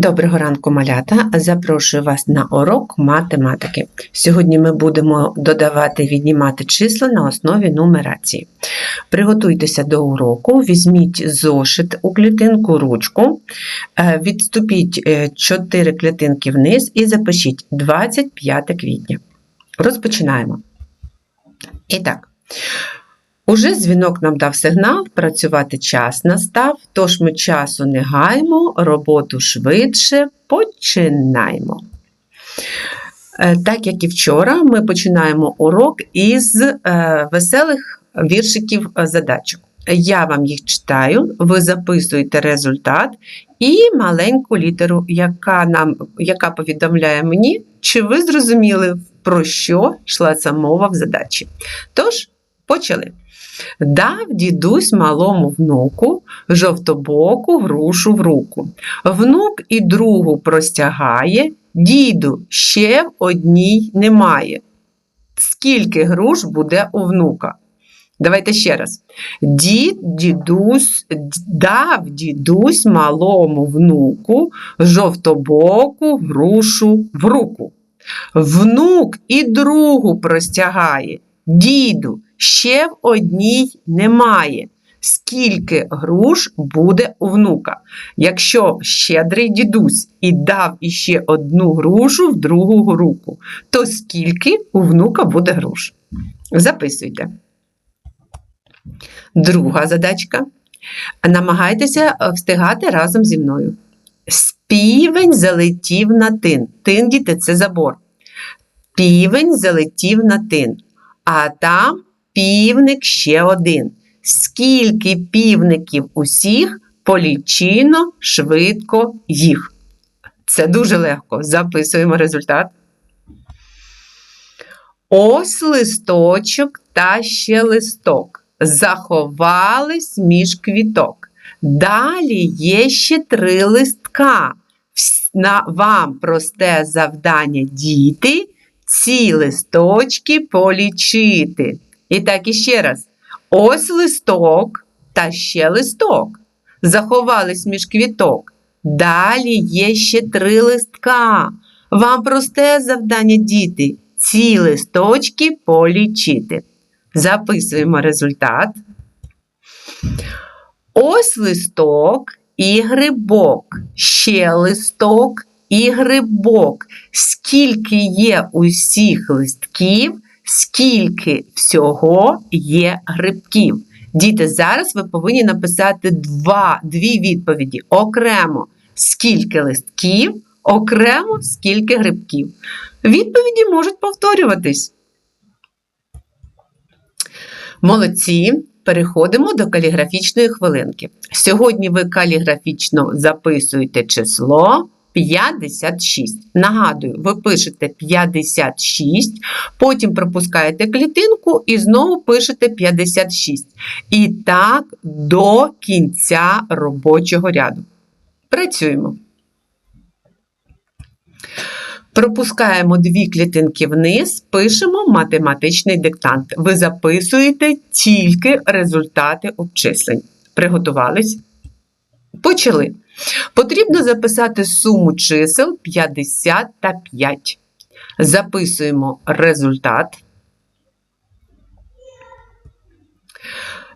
Доброго ранку, малята! Запрошую вас на урок математики. Сьогодні ми будемо додавати і віднімати числа на основі нумерації. Приготуйтеся до уроку, візьміть зошит у клітинку ручку, е, відступіть 4 клітинки вниз і запишіть 25 квітня. Розпочинаємо. І так. Уже дзвінок нам дав сигнал, працювати час настав, тож ми часу не гаємо, роботу швидше починаємо. Е, так як і вчора, ми починаємо урок із е, веселих віршиків е, задачок. Я вам їх читаю, ви записуєте результат і маленьку літеру, яка нам, яка повідомляє мені, чи ви зрозуміли, про що йшла ця мова в задачі. Тож, почали. Дав дідусь малому внуку жовтобоку грушу в руку. Внук і другу простягає, діду ще в одній немає. Скільки груш буде у внука? Давайте ще раз. Дід, дідусь, дав дідусь малому внуку жовтобоку грушу в руку. Внук і другу простягає, діду ще в одній немає. Скільки груш буде у внука? Якщо щедрий дідусь і дав іще одну грушу в другу руку, то скільки у внука буде груш? Записуйте. Друга задачка. Намагайтеся встигати разом зі мною. Співень залетів на тин. Тин, діти, це забор. Півень залетів на тин. А там півник ще один. Скільки півників усіх полічино швидко їх. Це дуже легко. Записуємо результат. Ось листочок та ще листок. Заховались між квіток. Далі є ще три листка. На вам просте завдання діти, ці листочки полічити. І так іще раз. Ось листок та ще листок. Заховались між квіток. Далі є ще три листка. Вам просте завдання, діти, ці листочки полічити. Записуємо результат. Ось листок і грибок. Ще листок і грибок. Скільки є усіх листків, скільки всього є грибків. Діти, зараз ви повинні написати два, дві відповіді. Окремо, скільки листків, окремо скільки грибків. Відповіді можуть повторюватись. Молодці. Переходимо до каліграфічної хвилинки. Сьогодні ви каліграфічно записуєте число 56. Нагадую, ви пишете 56, потім пропускаєте клітинку і знову пишете 56. І так до кінця робочого ряду. Працюємо. Пропускаємо дві клітинки вниз, пишемо математичний диктант. Ви записуєте тільки результати обчислень. Приготувались? Почали. Потрібно записати суму чисел 50 та 5. Записуємо результат.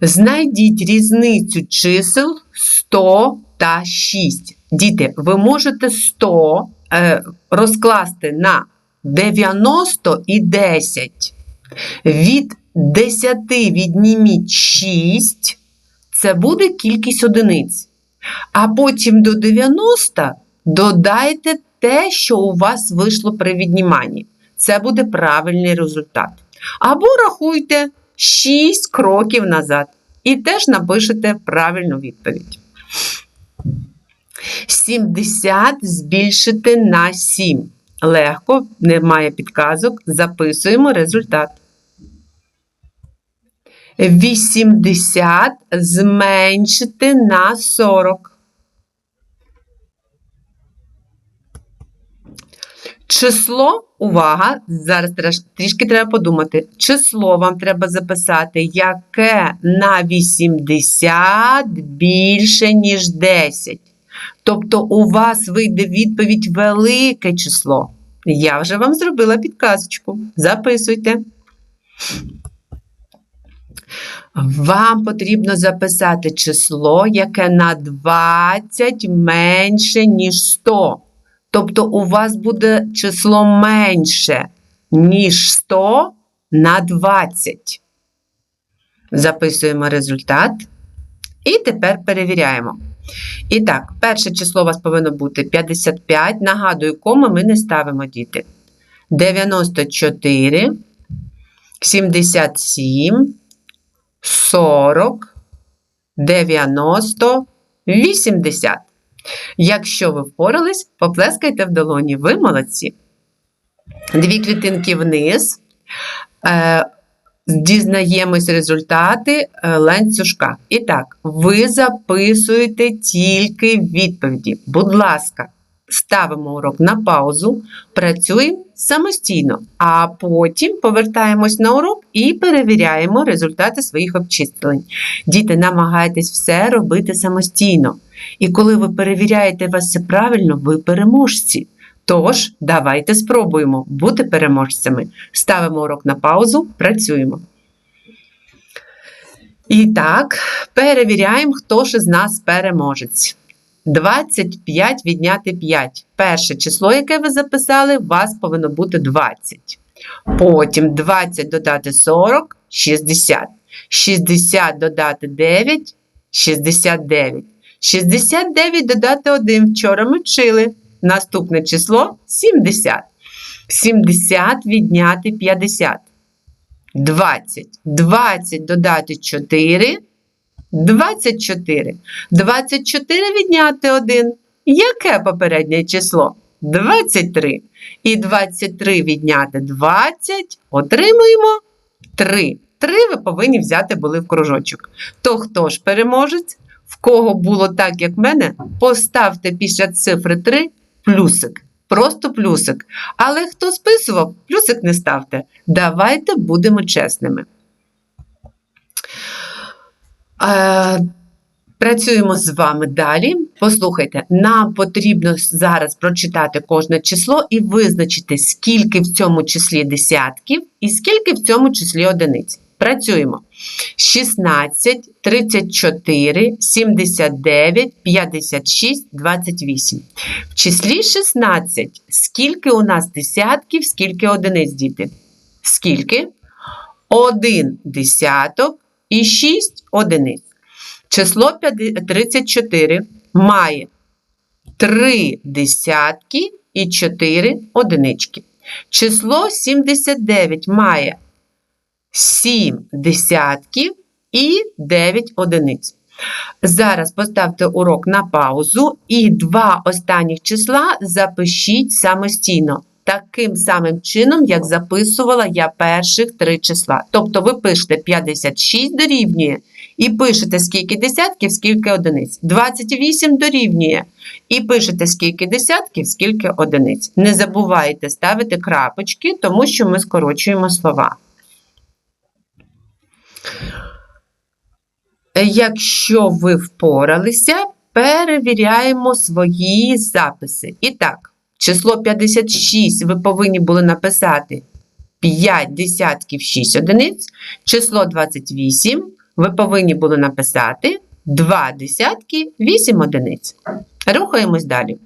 Знайдіть різницю чисел 100 та 6. Діти, ви можете 100 е, розкласти на 90 і 10. Від 10 відніміть 6, це буде кількість одиниць. А потім до 90 додайте те, що у вас вийшло при відніманні. Це буде правильний результат. Або рахуйте 6 кроків назад. І теж напишете правильну відповідь. 70 збільшити на 7. Легко, немає підказок. Записуємо результат. 80 зменшити на 40. Число, увага, зараз трішки треба подумати. Число вам треба записати, яке на 80 більше, ніж 10. Тобто у вас вийде відповідь велике число. Я вже вам зробила підказочку. Записуйте. Вам потрібно записати число, яке на 20 менше, ніж 100. Тобто у вас буде число менше, ніж 100 на 20. Записуємо результат. І тепер перевіряємо. І так, перше число у вас повинно бути 55. Нагадую, кому ми не ставимо діти. 94, 77, 40, 90, 80. Якщо ви впорались, поплескайте в долоні. Ви молодці. Дві клітинки вниз. Е, Дізнаємось результати е, ланцюжка. І так, ви записуєте тільки відповіді. Будь ласка, ставимо урок на паузу, працюємо самостійно, а потім повертаємось на урок і перевіряємо результати своїх обчислень. Діти, намагайтесь все робити самостійно. І коли ви перевіряєте вас все правильно, ви переможці. Тож, давайте спробуємо бути переможцями. Ставимо урок на паузу, працюємо. І так, перевіряємо, хто ж із нас переможець. 25 відняти 5. Перше число, яке ви записали, у вас повинно бути 20. Потім 20 додати 40 60. 60 додати 9 69. 69 додати 1. Вчора ми вчили. Наступне число 70. 70 відняти 50. 20. 20 додати 4. 24. 24 відняти 1. Яке попереднє число? 23. І 23 відняти 20. Отримуємо 3. 3 ви повинні взяти були в кружочок. То хто ж переможець? В кого було так, як в мене, поставте після цифри 3 плюсик. Просто плюсик. Але хто списував, плюсик не ставте. Давайте будемо чесними. Працюємо з вами далі. Послухайте, нам потрібно зараз прочитати кожне число і визначити, скільки в цьому числі десятків і скільки в цьому числі одиниць. Працюємо. 16, 34, 79, 56, 28. В числі 16. Скільки у нас десятків, скільки одиниць, діти? Скільки? Один десяток і 6 одиниць. Число 34 має 3 десятки і 4 одинички. Число 79 має 7 десятків і 9 одиниць. Зараз поставте урок на паузу і два останніх числа запишіть самостійно. Таким самим чином, як записувала я перших три числа. Тобто ви пишете 56 дорівнює і пишете, скільки десятків, скільки одиниць. 28 дорівнює. І пишете, скільки десятків, скільки одиниць. Не забувайте ставити крапочки, тому що ми скорочуємо слова. Якщо ви впоралися, перевіряємо свої записи. І так, число 56 ви повинні були написати 5 десятків 6 одиниць. Число 28 ви повинні були написати 2 десятки 8 одиниць. Рухаємось далі.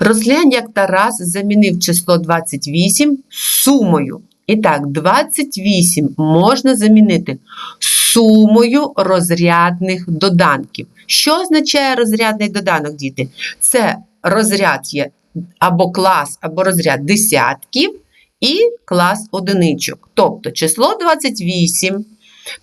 Розглянь, як Тарас замінив число 28 сумою. І так, 28 можна замінити сумою розрядних доданків. Що означає розрядний доданок, діти? Це розряд є або клас, або розряд десятків і клас одиничок. Тобто число 28.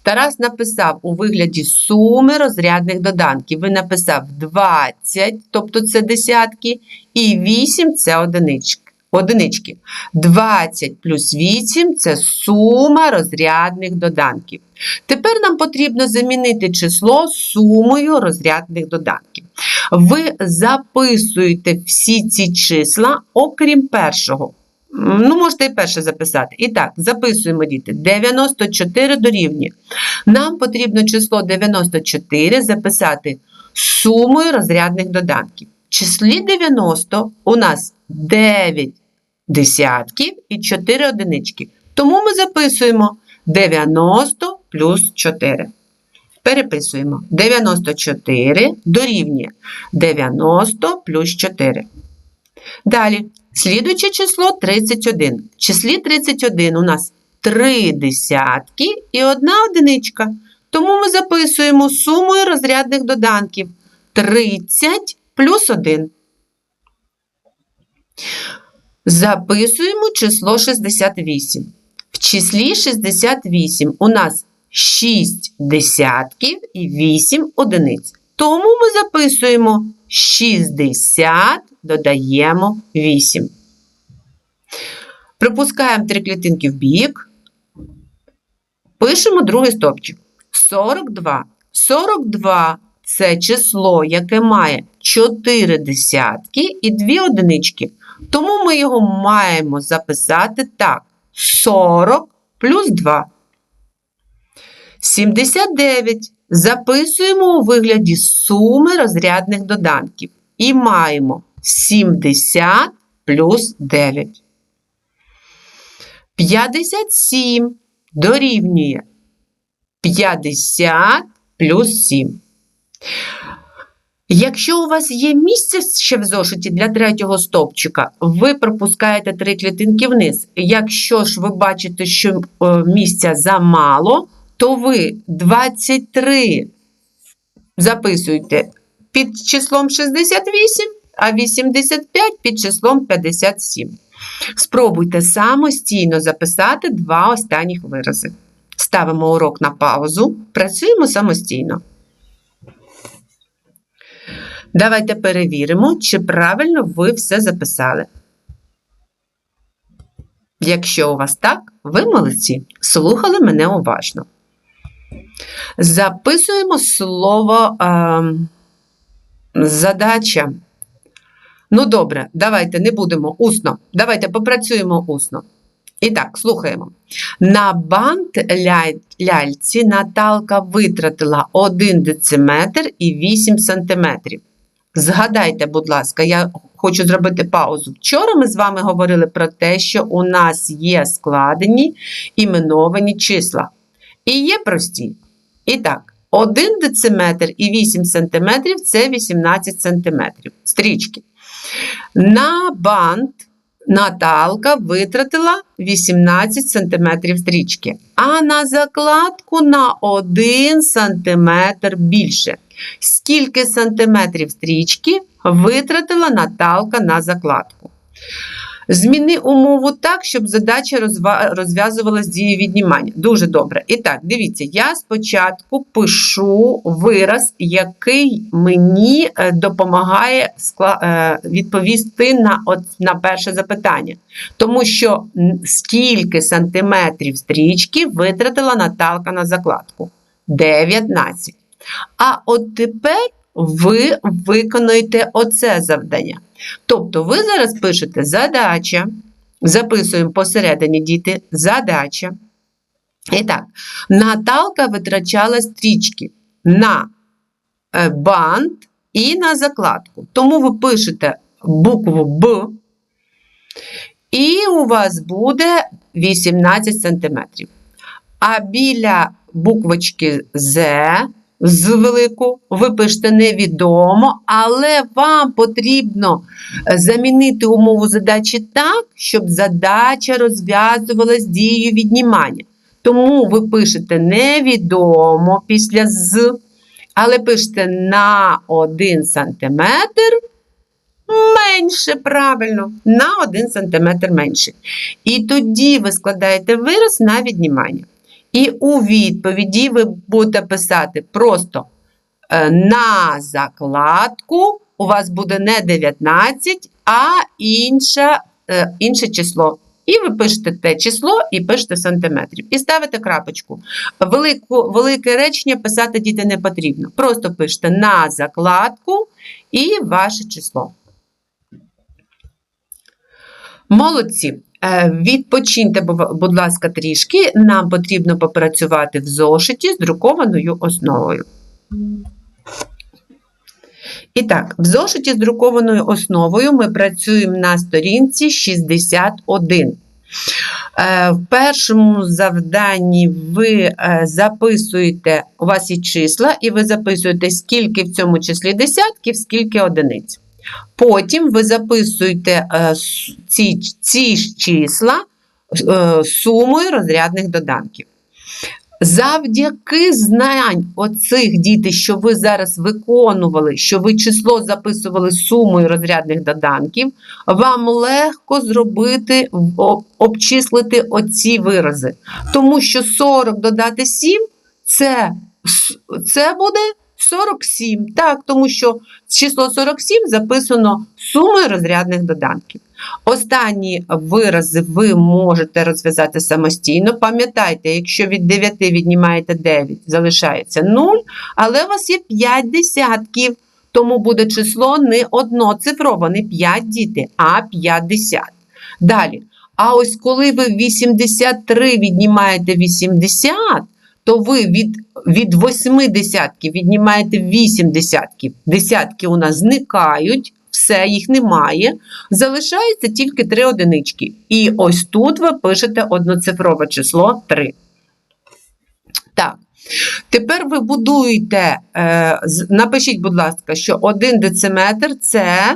Тарас написав у вигляді суми розрядних доданків. Він написав 20, тобто це десятки, і 8 це одинички одинички. 20 плюс 8 це сума розрядних доданків. Тепер нам потрібно замінити число сумою розрядних доданків. Ви записуєте всі ці числа, окрім першого. Ну, можете і перше записати. І так, записуємо діти. 94 дорівнює. Нам потрібно число 94 записати сумою розрядних доданків. В числі 90 у нас 9 десятків і 4 одинички. Тому ми записуємо 90 плюс 4. Переписуємо 94 дорівнює 90 плюс 4. Далі, слідуюче число 31. В числі 31 у нас 3 десятки і одна одиничка. Тому ми записуємо сумою розрядних доданків 30 плюс 1. Записуємо число 68. В числі 68 у нас 6 десятків і 8 одиниць. Тому ми записуємо 60, додаємо 8. Припускаємо три клітинки в бік. Пишемо другий стопчик. 42. 42 це число, яке має 4 десятки і 2 одинички. Тому ми його маємо записати так: 40 плюс 2. 79 записуємо у вигляді суми розрядних доданків. І маємо 70 плюс 9. 57 дорівнює 50 плюс 7. Якщо у вас є місце ще в зошиті для третього стовпчика, ви пропускаєте три клітинки вниз. Якщо ж ви бачите, що е, місця замало, то ви 23 записуєте під числом 68, а 85 під числом 57. Спробуйте самостійно записати два останніх вирази. Ставимо урок на паузу, працюємо самостійно. Давайте перевіримо, чи правильно ви все записали. Якщо у вас так, ви молодці, слухали мене уважно. Записуємо слово е, задача. Ну, добре, давайте не будемо усно. Давайте попрацюємо усно. І так, слухаємо. На бант ля- ляльці Наталка витратила 1 дециметр і 8 сантиметрів. Згадайте, будь ласка, я хочу зробити паузу. Вчора ми з вами говорили про те, що у нас є складені іменовані числа. І є прості. І так, 1 дециметр і 8 сантиметрів – це 18 сантиметрів. Стрічки. На бант Наталка витратила 18 см стрічки, а на закладку на 1 см більше. Скільки сантиметрів стрічки витратила Наталка на закладку? Зміни умову так, щоб задача розв'язувалась дією віднімання. Дуже добре. І так, дивіться, я спочатку пишу вираз, який мені е, допомагає е, відповісти на, от, на перше запитання. Тому що скільки сантиметрів стрічки витратила Наталка на закладку? 19. А от тепер ви виконуєте оце завдання. Тобто ви зараз пишете задача, записуємо посередині діти задача. І так, Наталка витрачала стрічки на е, бант і на закладку. Тому ви пишете букву Б, і у вас буде 18 см. А біля буквочки З з велику ви пишете невідомо, але вам потрібно е, замінити умову задачі так, щоб задача розв'язувалась дією віднімання. Тому ви пишете невідомо після з, але пишете на 1 см менше, правильно, на 1 см менше. І тоді ви складаєте вираз на віднімання. І у відповіді ви будете писати просто е, на закладку у вас буде не 19, а інше, е, інше число. І ви пишете те число і пишете сантиметрів. І ставите крапочку. Велику, велике речення писати діти не потрібно. Просто пишете на закладку і ваше число. Молодці. Е, Відпочиньте, будь ласка, трішки. Нам потрібно попрацювати в зошиті з друкованою основою. І так, в зошиті з друкованою основою ми працюємо на сторінці 61. Е, В першому завданні ви е, записуєте, у вас є числа, і ви записуєте, скільки в цьому числі десятків, скільки одиниць. Потім ви записуєте е, ці, ці ж числа е, сумою розрядних доданків. Завдяки знань оцих дітей, що ви зараз виконували, що ви число записували сумою розрядних доданків, вам легко зробити, обчислити оці вирази. Тому що 40 додати 7 це, це буде 47. Так, тому що число 47 записано сумою розрядних доданків. Останні вирази ви можете розв'язати самостійно. Пам'ятайте, якщо від 9 віднімаєте 9, залишається 0, але у вас є 5 десятків, тому буде число не одноцифрове, не 5 діти, а 50. Далі. А ось коли ви 83 віднімаєте 80, то ви від, від 8 десятків віднімаєте 8 десятків. Десятки у нас зникають, все, їх немає. Залишається тільки 3 одинички. І ось тут ви пишете одноцифрове число 3. Так. Тепер ви будуєте, е, напишіть, будь ласка, що 1 дециметр це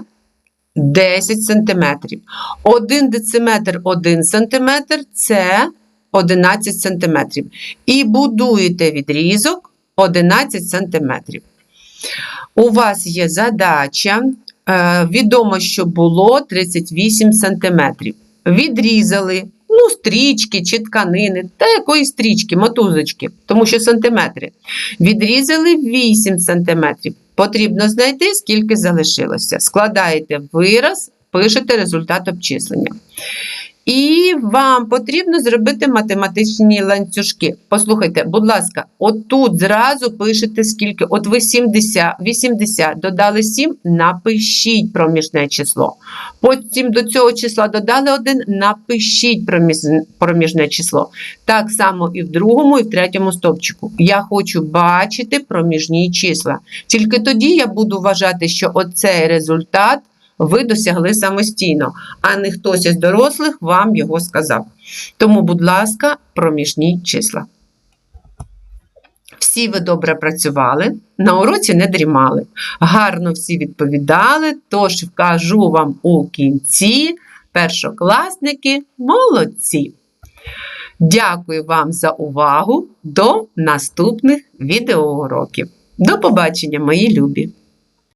10 сантиметрів. 1 дециметр 1 сантиметр це 11 сантиметрів. І будуєте відрізок 11 сантиметрів. У вас є задача. е, Відомо, що було 38 сантиметрів. Відрізали ну, стрічки чи тканини, та якоїсь стрічки, мотузочки, тому що сантиметри. Відрізали 8 сантиметрів. Потрібно знайти, скільки залишилося. Складаєте вираз, пишете результат обчислення. І вам потрібно зробити математичні ланцюжки. Послухайте, будь ласка, отут зразу пишете скільки. От ви 70, 80 додали 7, напишіть проміжне число. Потім до цього числа додали 1, напишіть проміжне число. Так само і в другому, і в третьому стовпчику. Я хочу бачити проміжні числа. Тільки тоді я буду вважати, що оцей результат ви досягли самостійно, а не хтось із дорослих вам його сказав. Тому, будь ласка, проміжні числа. Всі ви добре працювали, на уроці не дрімали. Гарно всі відповідали, тож кажу вам у кінці, першокласники, молодці! Дякую вам за увагу. До наступних відеоуроків. До побачення, мої любі!